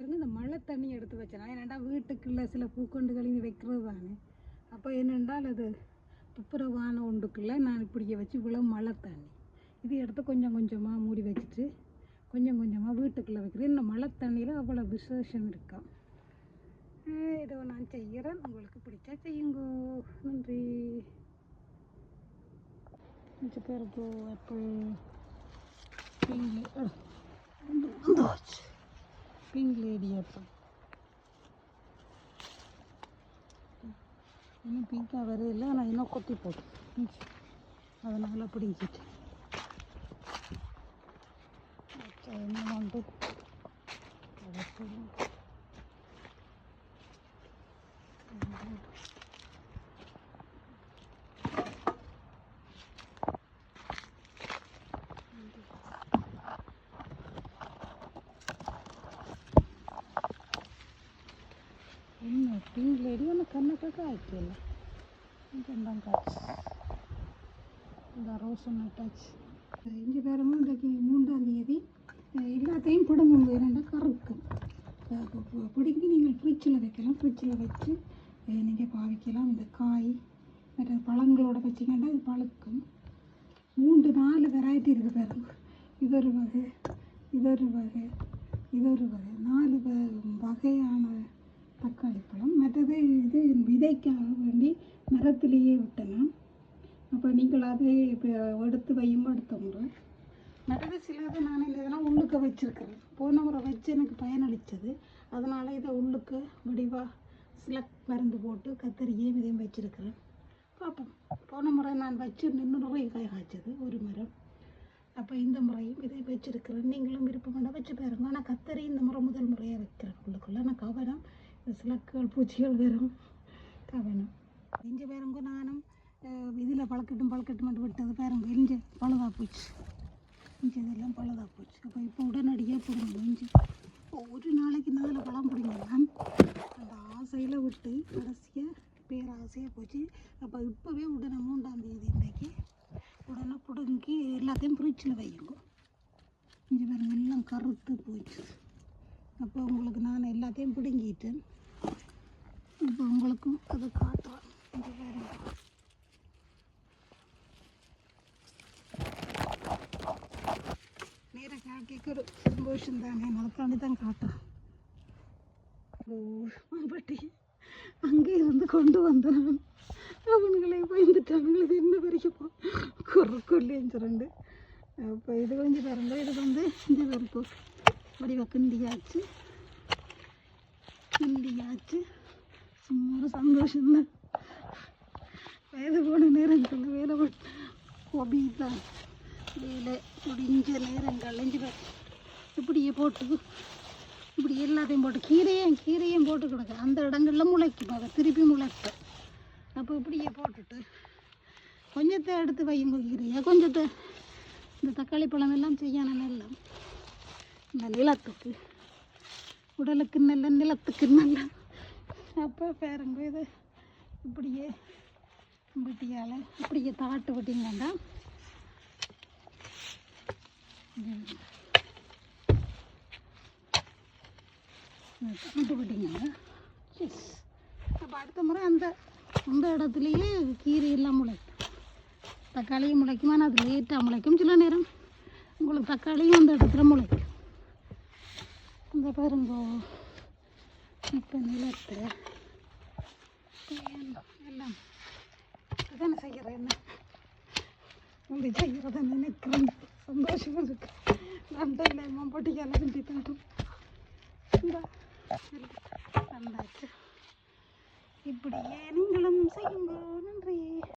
பாருங்க இந்த மழை தண்ணி எடுத்து வச்சேன். ஏன்னாண்டா வீட்டுக்குள்ள சில பூக்கொண்டுகள் இங்கே வைக்கிறது தானே அப்போ என்னென்றால் அது துப்புரவான ஒன்றுக்குள்ள நான் இப்படியே வச்சு இவ்வளோ மழை தண்ணி. இது எடுத்து கொஞ்சம் கொஞ்சமாக மூடி வச்சுட்டு கொஞ்சம் கொஞ்சமாக வீட்டுக்குள்ளே வைக்கிறேன். இந்த மழை தண்ணியில் அவ்வளோ விசேஷம் இருக்கா? இதோ நான் செய்கிறேன். உங்களுக்கு பிடிச்சா செய்யுங்கோ. நன்றி. கொஞ்சம் போ ஆப்பிள் வந்துச்சு பிங்க் லேடி அப்போ. இன்னும் பிங்காக வரதில்லை ஆனால் இன்னும் கொத்தி அதை அதனால் பிடிச்சிட்டு என்ன வந்து அதை பிடிங்க. என்ன பிங்க் லேடி ஒன்று கண்ணுக்கு ஆயிட்டில்ல இந்த ரோஸ் ஒன்று அட்டாச் இஞ்சி பேரமும் இன்றைக்கு மூன்றாம் தேதி அஹ் எல்லாத்தையும் பிடுங்குங்க இரண்டா கருக்கும் பிடுங்கி நீங்கள் ஃப்ரிட்ஜில் வைக்கலாம். ஃப்ரிட்ஜில் வச்சு நீங்கள் பாவிக்கலாம். இந்த காய் மற்ற பழங்களோட வச்சிங்கன்னா இது பழுக்கும். மூன்று நாலு வெரைட்டி இருக்குது பாருங்க. இதொரு வகை இதொரு வகை இதொரு வகை நாலு வகையான வந்து விதைக்காக வேண்டி மரத்திலேயே விட்டலாம். அப்போ நீங்கள் இப்போ எடுத்து வையும் எடுத்த முறை. மற்றது சிலது நான் இந்த இதெல்லாம் உள்ளுக்க வச்சுருக்கிறேன். போன முறை வச்சு எனக்கு பயனளித்தது அதனால் இதை உள்ளுக்க வடிவாக சில மருந்து போட்டு கத்தரியே விதையும் வச்சுருக்கிறேன். பார்ப்போம். போன முறை நான் வச்சு நின்று காய் காய்ச்சது ஒரு மரம் அப்போ இந்த முறையும் இதை வச்சுருக்கிறேன். நீங்களும் விருப்பம் பண்ண வச்சு பாருங்க. ஆனால் கத்தரி இந்த முறை முதல் முறையாக வைக்கிறேன் உள்ளுக்குள்ளே. நான் கவனம் இந்த பூச்சிகள் வரும் கவனம். இஞ்சி பாருங்க நானும் இதில் பழக்கட்டும் பழக்கட்டும் மட்டும் விட்டது பாருங்க இஞ்சி பழுதா போச்சு. இஞ்சி இதெல்லாம் பழுதா போச்சு. அப்போ இப்போ உடனடியாக பிடிங்க இஞ்சி ஒரு நாளைக்கு நாலு பழம் பிடிங்கலாம் அந்த ஆசையில் விட்டு கடைசியாக பேராசையாக போச்சு. அப்போ இப்போவே உடனே மூன்றாம் தேதி இன்றைக்கு உடனே பிடுங்கி எல்லாத்தையும் ஃப்ரிட்ஜில் வையுங்க. இஞ்சி பாருங்க எல்லாம் கருத்து போச்சு. அப்போ உங்களுக்கு நான் எல்லாத்தையும் பிடுங்கிட்டேன் இப்போ உங்களுக்கும் அதை காட்டுறேன் இங்கே பாருங்க நேராக காட்டிக்கு ஒரு சந்தோஷம் தானே? அதுக்காண்டி தான் காட்டுறேன் ஓ அங்கே இருந்து கொண்டு வந்தேன் நான். அவனுங்களே பயந்துட்டாங்க. இது வரைக்கும் குறு கொல்லின்னு அப்போ இது கொஞ்சம் பிறந்த இது வந்து இந்த வரைக்கும் வடிவ கிண்டியாச்சு. கிண்டியாச்சு. சும்மா ஒரு சந்தோஷம்தான் வயது போன நேரங்கள் வேலை கொபி தான் வேலை முடிஞ்ச நேரங்கள் இப்படியே போட்டு இப்படி எல்லாத்தையும் போட்டு கீரையும் கீரையும் போட்டு கிடக்கு அந்த இடங்கள்ல முளைக்கும். அதை திருப்பி முளைப்பேன். அப்போ இப்படியே போட்டுட்டு கொஞ்சத்தை எடுத்து வையுங்க கீரையை. கொஞ்சத்தை இந்த தக்காளி பழம் எல்லாம் செய்யணும் எல்லாம் இந்த நிலத்துக்கு உடலுக்கு நல்ல நிலத்துக்கு நல்ல அப்போ பேரங்க இது இப்படியே வெட்டியால் இப்படியே தாட்டு விட்டீங்கன்னா தாட்டு விட்டீங்கன்னா எஸ் அப்போ அடுத்த முறை அந்த அந்த இடத்துலையே கீரை எல்லாம் முளைக்கும். தக்காளியும் முளைக்கும் ஆனால் அது லேட்டாக முளைக்கும். சில நேரம் உங்களுக்கு தக்காளியும் அந்த இடத்துல முளைக்கும். இந்த பாருங்க. இப்போ நிலத்தில் எல்லாம் இதானே செய்கிறேன் என்ன இப்படி செய்கிறத நினைக்கிறேன் சந்தோஷமாக இருக்கு நண்டையில் மம்பட்டிக்கால கிண்டி தரும் இந்த நல்லாச்சு இப்படியே நீங்களும் செய்யுங்க நன்றி